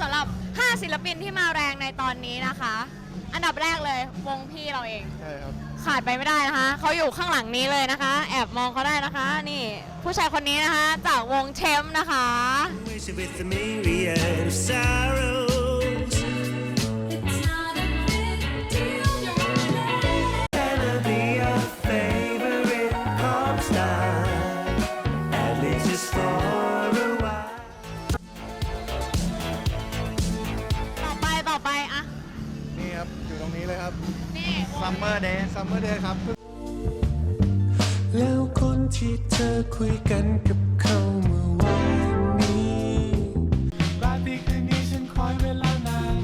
สำหรับ 5 ศิลปินที่มาแรงในตอนนี้นะคะ อันดับแรกเลยวงพี่เราเอง ใช่ครับ ขาดไปไม่ได้นะคะ เขาอยู่ข้างหลังนี้เลยนะคะ แอบมองเขาได้นะคะ นี่ผู้ชายคนนี้นะคะ จากวงเทมนะคะ Wish with a myriad of sorrows. ครับ อยู่ตรงนี้เลยครับ นี่วง Summer Day Summer Day ครับ แล้วคนที่เธอคุยกันกับเขาเมื่อวานนี้ราตรีคืนนี้ฉันคอยเวลานาน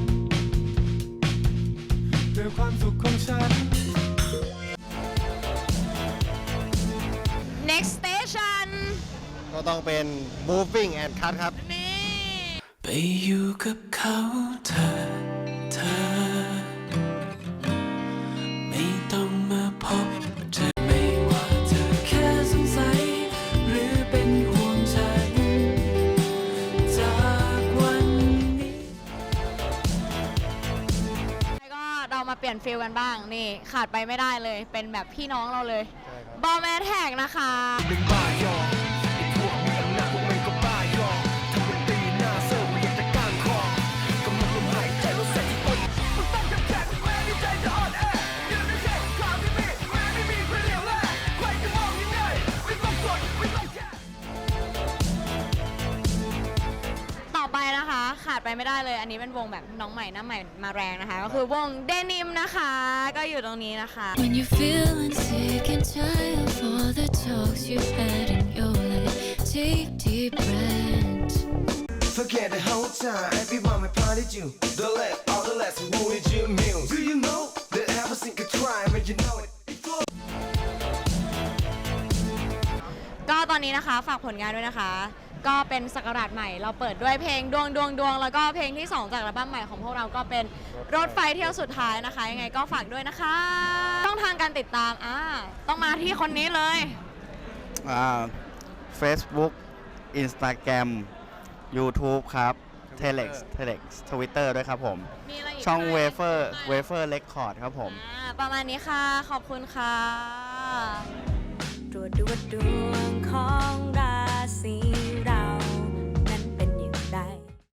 ด้วยความสุขของฉัน next station ก็ต้องเป็น Moving and Cut ครับ นี่ ไปอยู่กับเขาเธอ ปลี่ยนฟิลกันบ้าง นี่ขาดไปไม่ได้เลย เป็นแบบพี่น้องเราเลย ใช่ครับ บอลแมนแท็กนะคะเป็นบ้ายอ ไปไม่ได้เลย อันนี้เป็นวงแบบน้องใหม่หน้าใหม่มาแรงนะคะ ก็คือวงเดนิมนะคะ ก็อยู่ตรงนี้นะคะ When you're feeling sick and tired of all the talks you've had in your life, take deep breaths. Forget the whole time, everyone may party you. The let all the less wounded you muse. Do you know that ever sink a crime and you know it? นนี้นะคะ ฝากผลงานด้วยนะคะ ก็เป็นสักราชใหม่ เราเปิดด้วยเพลงดวงดวงดวงแล้วก็เพลงที่ 2 จากอัลบั้มใหม่ของพวกเราก็เป็นรถไฟเที่ยวสุดท้ายนะคะ ยังไงก็ฝากด้วยนะคะต้องทางการติดตามอ่าต้องมาที่คนนี้เลยอ่า Facebook Instagram YouTube ครับ Telex Telex Twitter ด้วยครับผม มีอะไรอีกช่อง ไหม Wafer Wafer Record ครับผม อ่าประมาณนี้ค่ะ ขอบคุณค่ะ ตรวจดูว่าดวงของเรา